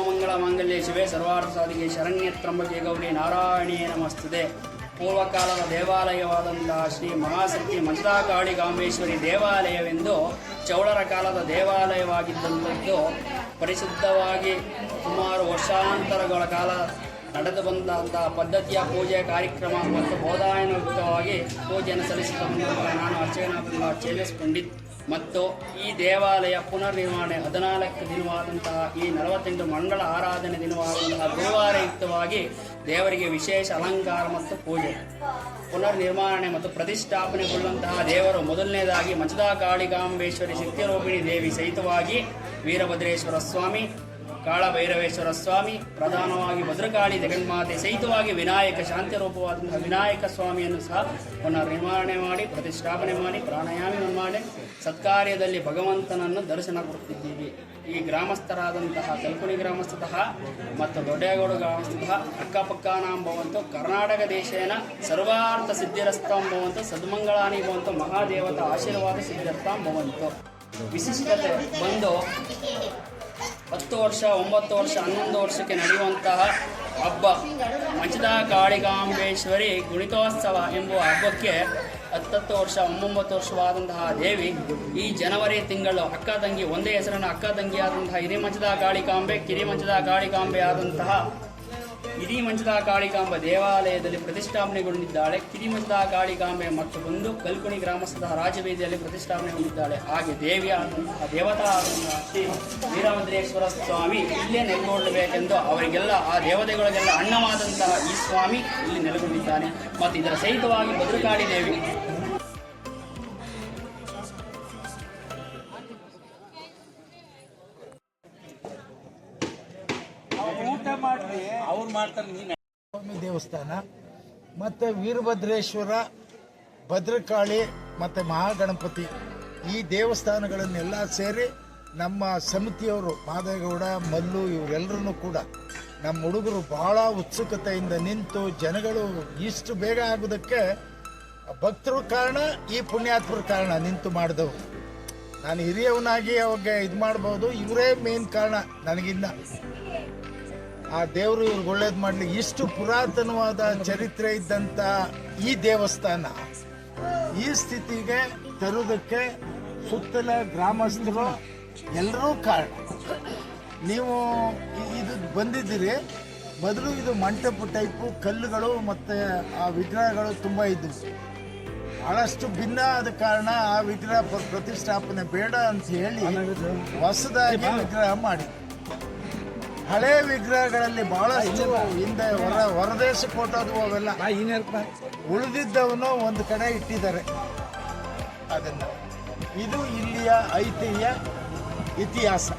ಸರ್ವಮಂಗಳ ಮಾಂಗಲ್ಯ ಶಿವೆ ಸರ್ವಾರ್ಥ ಸಾಧಿಗೆ ಶರಣ್ಯ ತ್ರಂಬಕೆ ಗೌರಿ ನಾರಾಯಣಿಯೇ ನಮಸ್ತದೆ. ಪೂರ್ವಕಾಲದ ದೇವಾಲಯವಾದಂತಹ ಶ್ರೀ ಮಹಾಶಕ್ತಿ ಮಂಜುಳಾಕಾಳಿಗಾಂಬೇಶ್ವರಿ ದೇವಾಲಯವೆಂದು ಚೌಳರ ಕಾಲದ ದೇವಾಲಯವಾಗಿದ್ದಂಥದ್ದು, ಪರಿಶುದ್ಧವಾಗಿ ಸುಮಾರು ವರ್ಷಾಂತರಗಳ ಕಾಲ ನಡೆದು ಬಂದಂತಹ ಪದ್ಧತಿಯ ಪೂಜೆ ಕಾರ್ಯಕ್ರಮ ಮತ್ತು ಬೋಧಾಯನಯುಕ್ತವಾಗಿ ಪೂಜೆಯನ್ನು ಸಲ್ಲಿಸುತ್ತಾ ಬಂದಂತಹ ನಾನು ಅರ್ಚಕನಾದಂತಹ ಚೇಲಸ್ ಪಂಡಿತ್ ಮತ್ತು ಈ ದೇವಾಲಯ ಪುನರ್ನಿರ್ಮಾಣ ಹದಿನಾಲ್ಕು ದಿನವಾದಂತಹ ಈ ನಲವತ್ತೆಂಟು ಮಂಗಳ ಆರಾಧನೆ ದಿನವಾದಂತಹ ಗುರುವಾರಯುಕ್ತವಾಗಿ ದೇವರಿಗೆ ವಿಶೇಷ ಅಲಂಕಾರ ಮತ್ತು ಪೂಜೆ. ಪುನರ್ನಿರ್ಮಾಣೆ ಮತ್ತು ಪ್ರತಿಷ್ಠಾಪನೆಗೊಳ್ಳುವಂತಹ ದೇವರು ಮೊದಲನೇದಾಗಿ ಮಚದಾ ಕಾಳಿಗಾಂಬೇಶ್ವರಿ ಶಕ್ತಿರೂಪಿಣಿ ದೇವಿ ಸಹಿತವಾಗಿ ವೀರಭದ್ರೇಶ್ವರ ಸ್ವಾಮಿ ಕಾಳಭೈರವೇಶ್ವರ ಸ್ವಾಮಿ, ಪ್ರಧಾನವಾಗಿ ಭದ್ರಕಾಳಿ ಜಗನ್ಮಾತೆ ಸಹಿತವಾಗಿ ವಿನಾಯಕ ಶಾಂತಿ ರೂಪವಾದಂತಹ ವಿನಾಯಕ ಸ್ವಾಮಿಯನ್ನು ಸಹ ಪುನರ್ನಿರ್ಮಾಣೆ ಮಾಡಿ, ಪ್ರತಿಷ್ಠಾಪನೆ ಮಾಡಿ, ಪ್ರಾಣಾಯಾಮ ಮಾಡಿ, ಸತ್ಕಾರ್ಯದಲ್ಲಿ ಭಗವಂತನನ್ನು ದರ್ಶನ ಕೊಡುತ್ತಿದ್ದೀವಿ ಈ ಗ್ರಾಮಸ್ಥರಾದಂತಹ ಕಲ್ಕುಣಿ ಗ್ರಾಮಸ್ಥತಃ ಮತ್ತು ದೊಡ್ಡೇಗೌಡ ಗ್ರಾಮಸ್ಥತಃ ಅಕ್ಕಪಕ್ಕ ಭವಂತು ಕರ್ನಾಟಕ ದೇಶೇನ ಸರ್ವಾರ್ಥ ಸಿದ್ಧಿರಸ್ತಾಂ ಭವಂತು ಸದ್ಮಂಗಳಾನಿ ಭವಂತು, ಮಹಾದೇವತ ಆಶೀರ್ವಾದ ಸಿದ್ಧಿರಸ್ತಾಂ ಭವಂತು ವಿಶಿಷ್ಟತೆ ಬಂದು ಹತ್ತು ವರ್ಷ, ಒಂಬತ್ತು ವರ್ಷ, ಹನ್ನೊಂದು ವರ್ಷಕ್ಕೆ ನಡೆಯುವಂತಹ ಹಬ್ಬ. ಮಂಚದ ಕಾಳಿಕಾಂಬೇಶ್ವರಿ ಗುಣಿತೋತ್ಸವ ಎಂಬುವ ಹಬ್ಬಕ್ಕೆ ಹತ್ತತ್ತು ವರ್ಷ ಒಂಬೊಂಬತ್ತು ವರ್ಷವಾದಂತಹ ದೇವಿ ಈ ಜನವರಿ ತಿಂಗಳು ಅಕ್ಕ ತಂಗಿ, ಒಂದೇ ಹೆಸರನ್ನು ಅಕ್ಕ ತಂಗಿಯಾದಂತಹ ಹಿರಿಮಂಚದ ಕಾಳಿಕಾಂಬೆ, ಕಿರಿಮಂಚದ ಕಾಳಿಕಾಂಬೆ ಆದಂತಹ ಹಿರಿಮಂಚದ ಕಾಳಿಕಾಂಬ ದೇವಾಲಯದಲ್ಲಿ ಪ್ರತಿಷ್ಠಾಪನೆಗೊಂಡಿದ್ದಾಳೆ. ಕಿರಿಮಂಚದ ಕಾಳಿಕಾಂಬೆ ಮತ್ತು ಒಂದು ಕಲ್ಕುಣಿ ಗ್ರಾಮಸ್ಥದ ರಾಜಬೀದಿಯಲ್ಲಿ ಪ್ರತಿಷ್ಠಾಪನೆಗೊಂಡಿದ್ದಾಳೆ ಹಾಗೆ ದೇವಿಯ ದೇವತಾ ಶ್ರೀ ವೀರಭದ್ರೇಶ್ವರ ಸ್ವಾಮಿ ಇಲ್ಲೇ ನೆಲೆಗೊಳ್ಳಬೇಕೆಂದು ಅವರಿಗೆಲ್ಲ, ಆ ದೇವತೆಗಳಿಗೆಲ್ಲ ಅಣ್ಣವಾದಂತಹ ಈ ಸ್ವಾಮಿ ಇಲ್ಲಿ ನೆಲೆಗೊಂಡಿದ್ದಾನೆ. ಮತ್ತು ಇದರ ಸಹಿತವಾಗಿ ಭದ್ರಕಾಳಿ ದೇವಿ ಅವ್ರು ಮಾಡ್ತಾರೆ ನೀನು ಸ್ವಾಮಿ ದೇವಸ್ಥಾನ ಮತ್ತು ವೀರಭದ್ರೇಶ್ವರ ಭದ್ರಕಾಳಿ ಮತ್ತು ಮಹಾಗಣಪತಿ ಈ ದೇವಸ್ಥಾನಗಳನ್ನೆಲ್ಲ ಸೇರಿ ನಮ್ಮ ಸಮಿತಿಯವರು ಮಾದೇಗೌಡ ಮಲ್ಲು ಇವರೆಲ್ಲರೂ ಕೂಡ ನಮ್ಮ ಹುಡುಗರು ಬಹಳ ಉತ್ಸುಕತೆಯಿಂದ ನಿಂತು ಜನಗಳು ಇಷ್ಟು ಬೇಗ ಆಗೋದಕ್ಕೆ ಭಕ್ತರು ಕಾರಣ ಈ ಪುಣ್ಯಾತ್ಮರ ಕಾರಣ ನಿಂತು ಮಾಡಿದವರು. ನಾನು ಹಿರಿಯವನಾಗಿ ಅವಾಗ ಇದು ಮಾಡ್ಬೋದು ಇವರೇ ಮೇನ್ ಕಾರಣ ನನಗಿನ್ನ. ಆ ದೇವರು ಇವ್ರಿಗೆ ಒಳ್ಳೇದು ಮಾಡಲಿ ಇಷ್ಟು ಪುರಾತನವಾದ ಚರಿತ್ರೆ ಇದ್ದಂಥ ಈ ದೇವಸ್ಥಾನ. ಈ ಸ್ಥಿತಿಗೆ ತರುವುದಕ್ಕೆ ಸುತ್ತಲ ಗ್ರಾಮಸ್ಥರು ಎಲ್ಲರೂ ಕಾರಣ. ನೀವು ಇದು ಬಂದಿದ್ದೀರಿ. ಬದಲು ಇದು ಮಂಟಪ ಟೈಪು ಕಲ್ಲುಗಳು ಮತ್ತು ಆ ವಿಗ್ರಹಗಳು ತುಂಬ ಇದ್ದವು ಬಹಳಷ್ಟು ಭಿನ್ನ ಆದ ಕಾರಣ ಆ ವಿಗ್ರಹ ಪ್ರತಿಷ್ಠಾಪನೆ ಬೇಡ ಅಂತ ಹೇಳಿ ಹೊಸದಾಗಿ ವಿಗ್ರಹ ಮಾಡಿ ಹಳೆ ವಿಗ್ರಹಗಳಲ್ಲಿ ಬಹಳಷ್ಟು ಹಿಂದೆ ಹೊರ ಹೊರದೇಶಕ್ಕೆ ಹೋಟೋದು ಅವೆಲ್ಲ. ಉಳಿದಿದ್ದವನು ಒಂದು ಕಡೆ ಇಟ್ಟಿದ್ದಾರೆ. ಅದನ್ನ ಇದು ಇಲ್ಲಿಯ ಐತಿಹ್ಯ ಇತಿಹಾಸ.